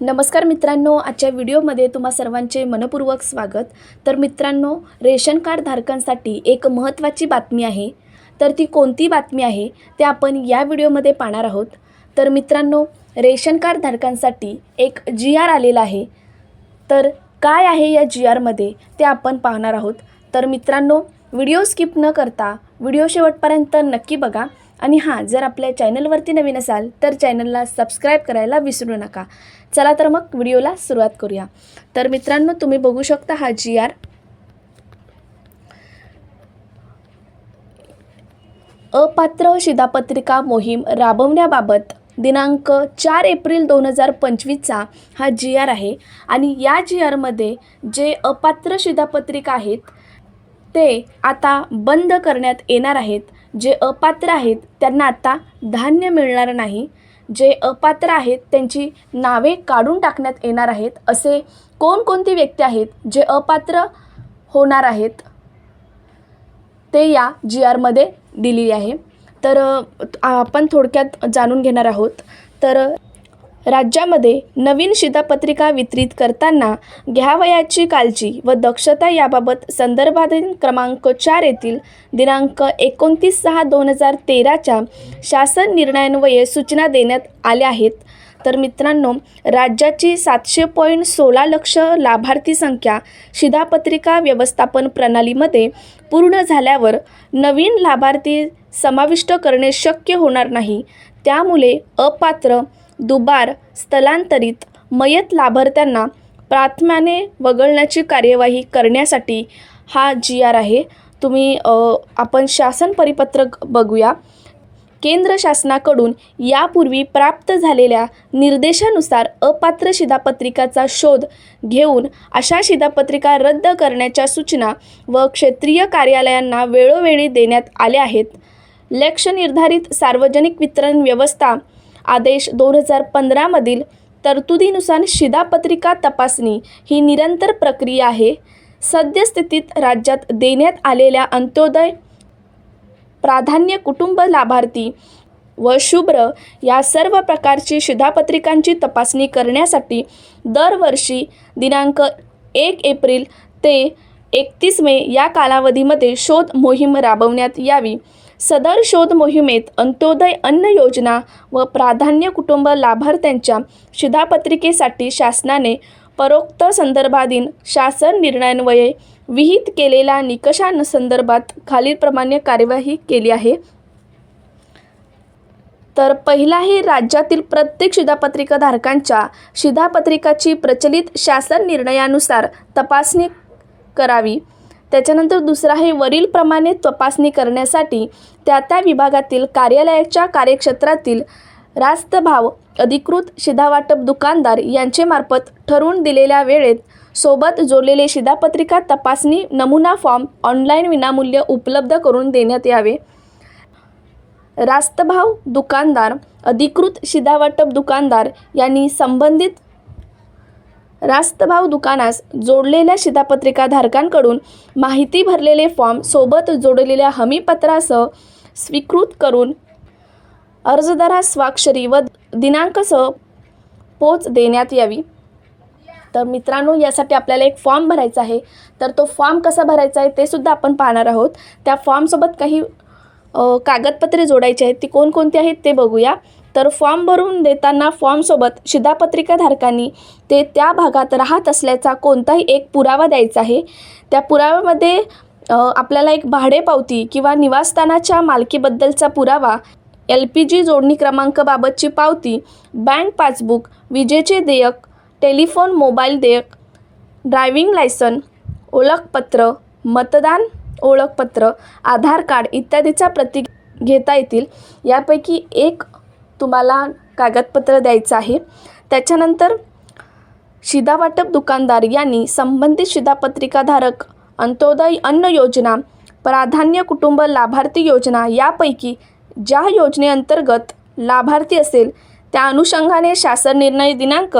नमस्कार मित्रांनो आजच्या व्हिडिओमध्ये तुम्हा सर्वांचे मनपूर्वक स्वागत. तर मित्रांनो रेशन कार्ड धारकांसाठी एक महत्त्वाची बातमी आहे. तर ती कोणती बातमी आहे ते आपण या व्हिडिओमध्ये पाहणार आहोत. तर मित्रांनो रेशन कार्ड धारकांसाठी एक जी आर आलेला आहे. तर काय आहे या जी आरमध्ये ते आपण पाहणार आहोत. तर मित्रांनो व्हिडिओ स्किप न करता व्हिडिओ शेवटपर्यंत नक्की बघा. आणि हां जर आपल्या चॅनलवरती नवीन असाल तर चॅनलला सबस्क्राईब करायला विसरू नका. चला तर मग व्हिडिओला सुरुवात करूया. तर मित्रांनो तुम्ही बघू शकता हा जी आर अपात्र शिधापत्रिका मोहीम राबवण्याबाबत दिनांक चार एप्रिल दोन हजार पंचवीसचा हा जी आर आहे. आणि या जी आरमध्ये जे अपात्र शिधापत्रिका आहेत ते आता बंद करण्यात येणार आहेत. जे अपात्र आहेत त्यांना आता धान्य मिळणार नाही. जे अपात्र आहेत त्यांची नावे काढून टाकण्यात येणार आहेत असे कोणकोणती व्यक्ती आहेत जे अपात्र होणार आहेत ते या जी आरमध्ये दिलेली आहे. तर आपण थोडक्यात जाणून घेणार आहोत. तर राज्यामध्ये नवीन शिधापत्रिका वितरित करताना घ्यावयाची काळजी व दक्षता याबाबत संदर्भातील क्रमांक चार येथील दिनांक एकोणतीस सहा दोन हजार तेराच्या शासन निर्णयान्वये सूचना देण्यात आल्या आहेत. तर मित्रांनो राज्याची सातशे पॉईंट सोळा लक्ष लाभार्थी संख्या शिधापत्रिका व्यवस्थापन प्रणालीमध्ये पूर्ण झाल्यावर नवीन लाभार्थी समाविष्ट करणे शक्य होणार नाही. त्यामुळे अपात्र दुबार स्थलांतरित मयत लाभार्थ्यांना प्राथम्याने वगळण्याची कार्यवाही करण्यासाठी हा जी आर आहे. तुम्ही आपण शासन परिपत्रक बघूया. केंद्र शासनाकडून यापूर्वी प्राप्त झालेल्या निर्देशानुसार अपात्र शिधापत्रिकाचा शोध घेऊन अशा शिधापत्रिका रद्द करण्याच्या सूचना व क्षेत्रीय कार्यालयांना वेळोवेळी देण्यात आल्या आहेत. लक्ष निर्धारित सार्वजनिक वितरण व्यवस्था आदेश दोन हजार पंधरामधील तरतुदीनुसार शिधापत्रिका तपासणी ही निरंतर प्रक्रिया आहे. सद्यस्थितीत राज्यात देण्यात आलेल्या अंत्योदय प्राधान्य कुटुंब लाभार्थी व शुभ्र या सर्व प्रकारची शिधापत्रिकांची तपासणी करण्यासाठी दरवर्षी दिनांक एक एप्रिल ते एकतीस मे या कालावधीमध्ये शोध मोहीम राबवण्यात यावी. सदर शोध मोहिमेत अंत्योदय अन्न योजना व प्राधान्य कुटुंब लाभार्थ्यांच्या शिधापत्रिकेसाठी शासनाने परोक्त संदर्भाधीन शासन निर्णयान्वये विहित केलेल्या निकषांसंदर्भात खालीलप्रमाणे कार्यवाही केली आहे. तर पहिला राज्यातील प्रत्येक शिधापत्रिका धारकांच्या शिधापत्रिकाची प्रचलित शासन निर्णयानुसार तपासणी करावी. त्याच्यानंतर दुसरा आहे वरीलप्रमाणे तपासणी करण्यासाठी त्या त्या विभागातील कार्यालयाच्या कार्यक्षेत्रातील रास्त भाव अधिकृत शिधावाटप दुकानदार यांचे मार्फत ठरवून दिलेल्या वेळेत सोबत जोडलेले शिधापत्रिका तपासणी नमुना फॉर्म ऑनलाईन विनामूल्य उपलब्ध करून देण्यात यावे. रास्तभाव दुकानदार अधिकृत शिधावाटप दुकानदार यांनी संबंधित रास्तभाव दुकानास जोडलेल्या शिधापत्रिका धारकांकडून माहिती भरलेले फॉर्म सोबत जोडलेल्या हमीपत्रासह स्वीकृत करून अर्जदारास स्वाक्षरी व दिनांकसह पोच देण्यात यावी. तर मित्रांनो यासाठी आपल्याला एक फॉर्म भरायचा आहे. तर तो फॉर्म कसा भरायचा आहे ते सुद्धा आपण पाहणार आहोत. त्या फॉर्मसोबत काही कागदपत्रे जोडायची आहेत. ती कोणकोणती आहेत ते बघूया. तर फॉर्म भरून देताना फॉर्मसोबत शिधापत्रिका धारकांनी ते त्या भागात राहत असल्याचा कोणताही एक पुरावा द्यायचा आहे. त्या पुराव्यामध्ये आपल्याला एक भाडेपावती किंवा निवासस्थानाच्या मालकीबद्दलचा पुरावा एल पी जी जोडणी क्रमांकाबाबतची पावती बँक पासबुक विजेचे देयक टेलिफोन मोबाईल देयक ड्रायव्हिंग लायसन ओळखपत्र मतदान ओळखपत्र आधार कार्ड इत्यादीचा प्रती घेता येतील. यापैकी एक तुम्हाला कागदपत्र द्यायचं आहे. त्याच्यानंतर शिधावाटप दुकानदार यांनी संबंधित शिधापत्रिकाधारक अंत्योदय अन्न योजना प्राधान्य कुटुंब लाभार्थी योजना यापैकी ज्या योजनेअंतर्गत लाभार्थी असेल त्या अनुषंगाने शासन निर्णय दिनांक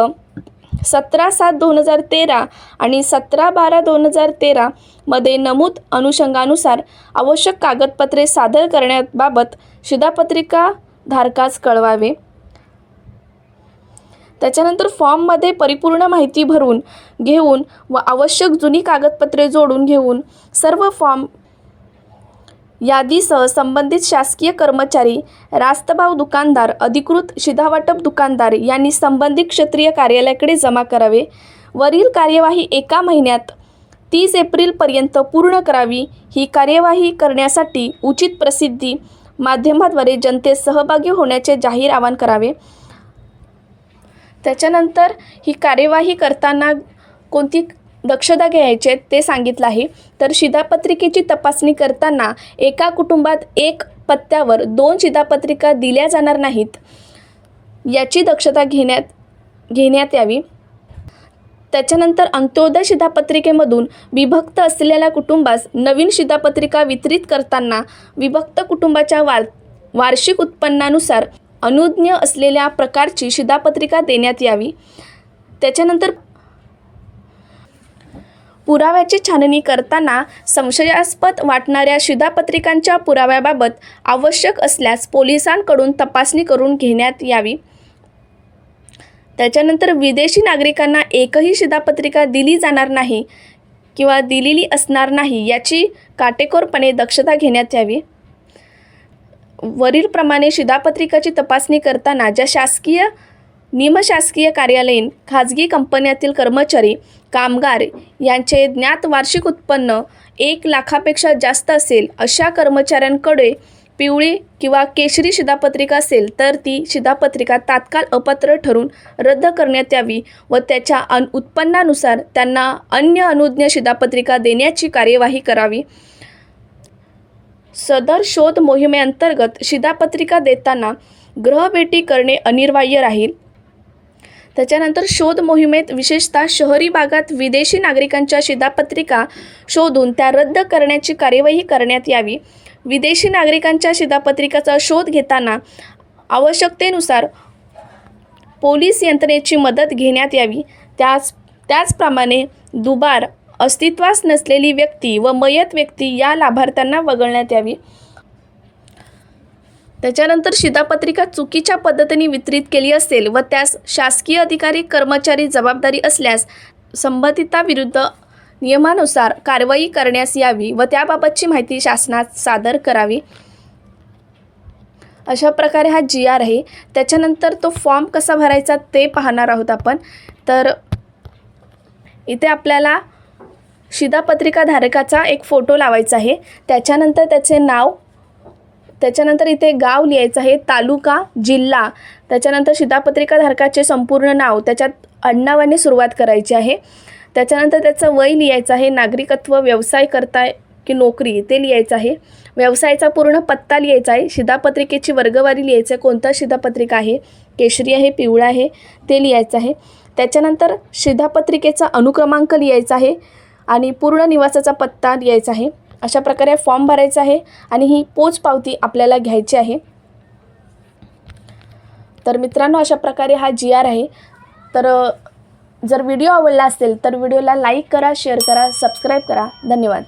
सतरा सात दोन हजार तेरा आणि सतरा बारा दोन हजार तेरामध्ये नमूद अनुषंगानुसार आवश्यक कागदपत्रे सादर करण्याबाबत शिधापत्रिका धारकास कळवावे. त्याच्यानंतर फॉर्ममध्ये परिपूर्ण माहिती भरून घेऊन व आवश्यक जुनी कागदपत्रे जोडून घेऊन सर्व फॉर्म यादीसह संबंधित शासकीय कर्मचारी रास्तभाव दुकानदार अधिकृत शिधावाटप दुकानदार यांनी संबंधित क्षेत्रीय कार्यालयाकडे जमा करावे. वरील कार्यवाही एका महिन्यात तीस एप्रिलपर्यंत पूर्ण करावी. ही कार्यवाही करण्यासाठी उचित प्रसिद्धी माध्यमाद्वारे जनतेस सहभागी होण्याचे जाहीर आवाहन करावे. त्याच्यानंतर ही कार्यवाही करताना कोणती दक्षता घ्यायचे ते सांगितलं आहे. तर शिधापत्रिकेची तपासणी करताना एका कुटुंबात एक पत्त्यावर दोन शिधापत्रिका दिल्या जाणार नाहीत. याची दक्षता घेण्यात घेण्यात यावी. त्याच्यानंतर अंत्योदय शिधापत्रिकेमधून विभक्त असलेल्या कुटुंबास नवीन शिधापत्रिका वितरित करताना विभक्त कुटुंबाच्या वार वार्षिक उत्पन्नानुसार अनुज्ञ असलेल्या प्रकारची शिधापत्रिका देण्यात यावी. त्याच्यानंतर पुराव्याची छाननी करताना संशयास्पद वाटणाऱ्या शिधापत्रिकांच्या पुराव्याबाबत आवश्यक असल्यास पोलिसांकडून तपासणी करून घेण्यात यावी. त्याच्यानंतर विदेशी नागरिकांना एकही शिधापत्रिका दिली जाणार नाही किंवा दिलेली असणार नाही याची काटेकोरपणे दक्षता घेण्यात यावी. वरीलप्रमाणे शिधापत्रिकाची तपासणी करताना ज्या शासकीय निमशासकीय कार्यालयीन खाजगी कंपन्यातील कर्मचारी कामगार यांचे ज्ञात वार्षिक उत्पन्न एक लाखापेक्षा जास्त असेल अशा कर्मचाऱ्यांकडे पिवळी किंवा केशरी शिधापत्रिका असेल तर ती शिधापत्रिका तात्काळ अपात्र ठरून रद्द करण्यात यावी व त्याच्या अन उत्पन्नानुसार त्यांना अन्य अनुज्ञ शिधापत्रिका देण्याची कार्यवाही करावी. सदर शोध मोहिमेअंतर्गत शिधापत्रिका देताना ग्रहभेटी करणे अनिवार्य राहील. त्याच्यानंतर शोध मोहिमेत विशेषतः शहरी भागात विदेशी नागरिकांच्या शिधापत्रिका शोधून त्या रद्द करण्याची कार्यवाही करण्यात यावी. विदेशी नागरिकांच्या शिधापत्रिकाचा शोध घेताना आवश्यकतेनुसार पोलीस यंत्रणेची मदत घेण्यात यावी. त्याच त्याचप्रमाणे दुबार अस्तित्वास नसलेली व्यक्ती व मयत व्यक्ती या लाभार्थ्यांना वगळण्यात यावी. त्याच्यानंतर शिधापत्रिका चुकीच्या पद्धतीने वितरित केली असेल व त्यास शासकीय अधिकारी कर्मचारी जबाबदारी असल्यास संबंधिताविरुद्ध नियमानुसार कारवाई करण्यास यावी व त्याबाबतची माहिती शासनात सादर करावी. अशा प्रकारे हा जी आर आहे. त्याच्यानंतर तो फॉर्म कसा भरायचा ते पाहणार आहोत आपण. तर इथे आपल्याला शिधापत्रिका धारकाचा एक फोटो लावायचा आहे. त्याच्यानंतर त्याचे नाव त्याच्यानंतर इथे गाव लिहायचं आहे तालुका जिल्हा. त्याच्यानंतर शिधापत्रिका धारकाचे संपूर्ण नाव त्याच्यात अण्णावाने सुरुवात करायची आहे. त्याच्यानंतर त्याचं वय लिहायचं आहे नागरिकत्व व्यवसाय करताय की नोकरी ते लिहायचं आहे. व्यवसायाचा पूर्ण पत्ता लिहायचा आहे शिधापत्रिकेची वर्गवारी लिहायचं आहे कोणता शिधापत्रिका आहे केशरी आहे पिवळा आहे ते लिहायचं आहे. त्याच्यानंतर शिधापत्रिकेचा अनुक्रमांक लिहायचा आहे आणि पूर्ण निवासाचा पत्ता लिहायचा आहे. अशा प्रकारे फॉर्म भरायचा आहे आणि ही पोचपावती आपल्याला घ्यायची आहे. तर मित्रांनो अशा प्रकारे हा जी आर आहे. तर जर व्हिडिओ आवडला असेल तर व्हिडिओला लाईक करा शेअर करा सबस्क्राईब करा. धन्यवाद.